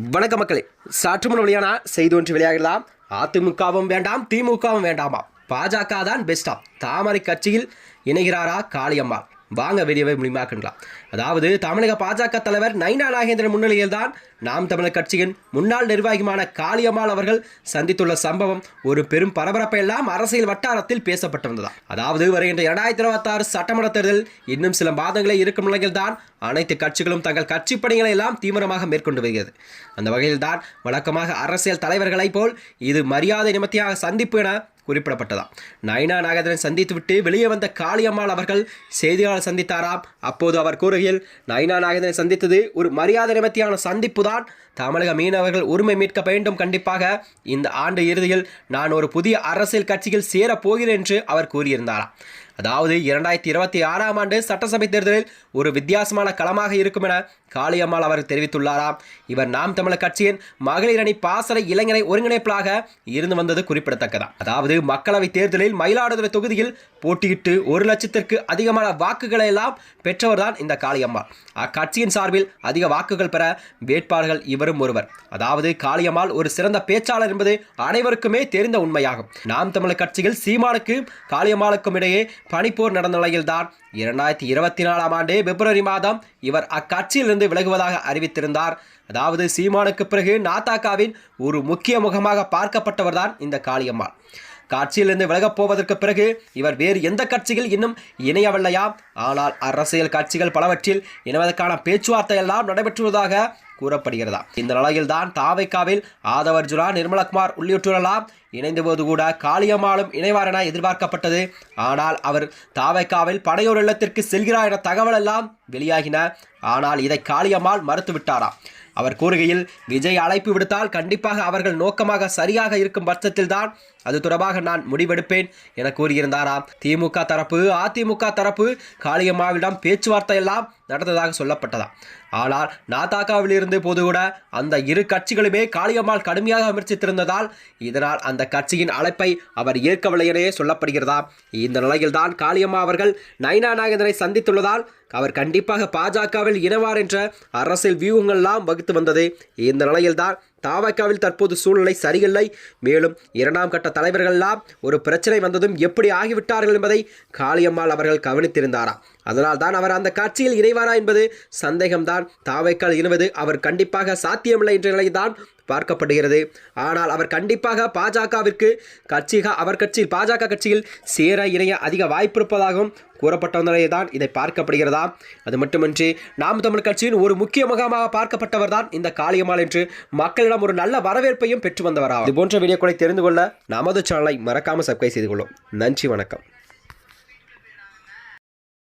வணக்க மக்களே. சற்று முன் வெளியான செய்தி ஒன்று வெளியாகலாம். அதிமுகவும் வேண்டாம் திமுகவும் வேண்டாமா? பாஜக தான் பெஸ்டா தாமரை கட்சியில் இணைகிறாரா காளியம்மாள்? வாங்க வீடியோவை முடிவாக்கலாம் அதாவது தமிழக பாஜக தலைவர் நைனா நாகேந்திரன் முன்னிலையில் தான் நாம் தமிழர் கட்சியின் முன்னாள் நிர்வாகிமான காளியம்மாள் அவர்கள் சந்தித்துள்ள சம்பவம் ஒரு பெரும் பரபரப்பை எல்லாம் அரசியல் வட்டாரத்தில் பேசப்பட்டு வந்ததா அதாவது வருகின்ற இரண்டாயிரத்தி இருபத்தாறு சட்டமன்ற தேர்தல் இன்னும் சில மாதங்களே இருக்கும் நிலையில் தான் அனைத்து கட்சிகளும் தங்கள் கட்சி பணிகளை எல்லாம் தீவிரமாக மேற்கொண்டு வருகிறது. அந்த வகையில் தான் வழக்கமாக அரசியல் தலைவர்களைப் போல் இது மரியாதை நிமித்தியாக சந்திப்பு என குறிப்பிடப்பட்டதாம். நயனா நாகேந்திரன் சந்தித்துவிட்டு வெளியே வந்த காளியம்மாள் அவர்கள் செய்தியாளர் சந்தித்தாராம். அப்போது அவர் கூறுகையில் நயனா நாகேந்திரன் சந்தித்தது ஒரு மரியாதை நிமித்தியான சந்திப்பு தான் தமிழக மீனவர்கள் உரிமை மீட்க வேண்டும் கண்டிப்பாக. இந்த ஆண்டு இறுதியில் நான் ஒரு புதிய அரசியல் கட்சியில் சேரப் போகிறேன் என்று அவர் கூறியிருந்தாராம். அதாவது இரண்டாயிரத்தி இருபத்தி ஆறாம் ஆண்டு சட்டசபை தேர்தலில் ஒரு வித்தியாசமான களமாக இருக்கும் என காளியம்மாள் அவர் தெரிவித்துள்ளாராம். இவர் நாம் தமிழர் கட்சியின் மகளிர் அணி பாசறை இளைஞரை ஒருங்கிணைப்பாக இருந்து வந்தது குறிப்பிடத்தக்கதான் அதாவது மக்களவை தேர்தலில் மயிலாடுதுறை தொகுதியில் போட்டியிட்டு ஒரு லட்சத்திற்கு அதிகமான வாக்குகளை எல்லாம் பெற்றவர்தான் இந்த காளியம்மாள். அக்கட்சியின் சார்பில் அதிக வாக்குகள் பெற வேட்பாளர்கள் இவரும் ஒருவர். அதாவது காளியம்மாள் ஒரு சிறந்த பேச்சாளர் என்பது அனைவருக்குமே தெரிந்த உண்மையாகும். நாம் தமிழர் கட்சியில் சீமானுக்கும் காளியம்மாளுக்கும் இடையே பனிப்போர் நடந்த நிலையில்தான் இரண்டாயிரத்தி இருபத்தி நாலாம் ஆண்டு பிப்ரவரி மாதம் இவர் அக்கட்சியிலிருந்து விலகுவதாக அறிவித்திருந்தார். அதாவது சீமானுக்கு பிறகு நாத்தாக்காவின் ஒரு முக்கிய முகமாக பார்க்கப்பட்டவர்தான் இந்த காளியம்மாள். கட்சியிலிருந்து விலகப் போவதற்கு பிறகு இவர் வேறு எந்த கட்சிகள் இன்னும் இணையவில்லையா? ஆனால் அரசியல் கட்சிகள் பலவற்றில் இணைவதற்கான பேச்சுவார்த்தை எல்லாம் நடைபெற்றுவதாக கூறப்படுகிறதா? இந்த நிலையில் தான் தாவைக்காவில் ஆதவர்ஜுனா நிர்மலகுமார் உள்ளிட்டோரெல்லாம் இணைந்தபோது கூட காளியம்மாளும் இணைவார் என எதிர்பார்க்கப்பட்டது. ஆனால் அவர் தாவைக்காவில் படையோர் இல்லத்திற்கு செல்கிறார் என தகவல் எல்லாம் வெளியாகின. ஆனால் இதை காளியம்மாள் மறுத்துவிட்டாராம் அவர் கூறுகையில் விஜய் அழைப்பு விடுத்தால் கண்டிப்பாக அவர்கள் நோக்கமாக சரியாக இருக்கும் பட்சத்தில் தான் அது தொடர்பாக நான் முடிவெடுப்பேன் என கூறியிருந்தாராம் திமுக தரப்பு அதிமுக தரப்பு காளியம்மாவிடம் பேச்சுவார்த்தை எல்லாம் நடந்ததாக சொல்லப்பட்டதாம் ஆனால் நாதாகாவில் இருந்து போது கூட அந்த இரு கட்சிகளுமே காளியம்மாள் கடுமையாக விமர்சித்திருந்ததால் இதனால் அந்த கட்சியின் அழைப்பை அவர் ஏற்கவில்லை என சொல்லப்படுகிறதா இந்த நிலையில்தான் காளியம்மா அவர்கள் நயனா நாகேந்திரனை சந்தித்துள்ளதால் அவர் கண்டிப்பாக பாஜகவில் இணைவார் என்ற அரசியல் வியூகங்கள்லாம் வகுத்து வந்தது இந்த நிலையில்தான் தாவக்காவில் தற்போது சூழ்நிலை சரியில்லை. மேலும் இரண்டாம் கட்ட தலைவர்கள்லாம் ஒரு பிரச்சனை வந்ததும் எப்படி ஆகிவிட்டார்கள் என்பதை காளியம்மாள் அவர்கள் கவனித்திருந்தாரா. அதனால் தான் அவர் அந்த கட்சியில் இணைவாரா என்பது சந்தேகம்தான். தாவைக்கால் இணைவது அவர் கண்டிப்பாக சாத்தியமில்லை என்ற நிலையில்தான் பார்க்கப்படுகிறது. ஆனால் அவர் கண்டிப்பாக பாஜகவிற்கு கட்சிக அவர் கட்சியில் பாஜக கட்சியில் சேர இணைய அதிக வாய்ப்பு இருப்பதாகவும் தான் இதை பார்க்கப்படுகிறதா? அது மட்டுமின்றி நாம் தமிழ் கட்சியின் ஒரு முக்கிய முகமாக பார்க்கப்பட்டவர் தான் இந்த காளியம்மாள் என்று மக்களிடம் ஒரு நல்ல வரவேற்பையும் பெற்று வந்தவரா இது போன்ற வீடியோக்களை தெரிந்து கொள்ள நமது சேனலை மறக்காமல் சப்ஸ்கிரைப் செய்து கொள்ளும். நன்றி வணக்கம்.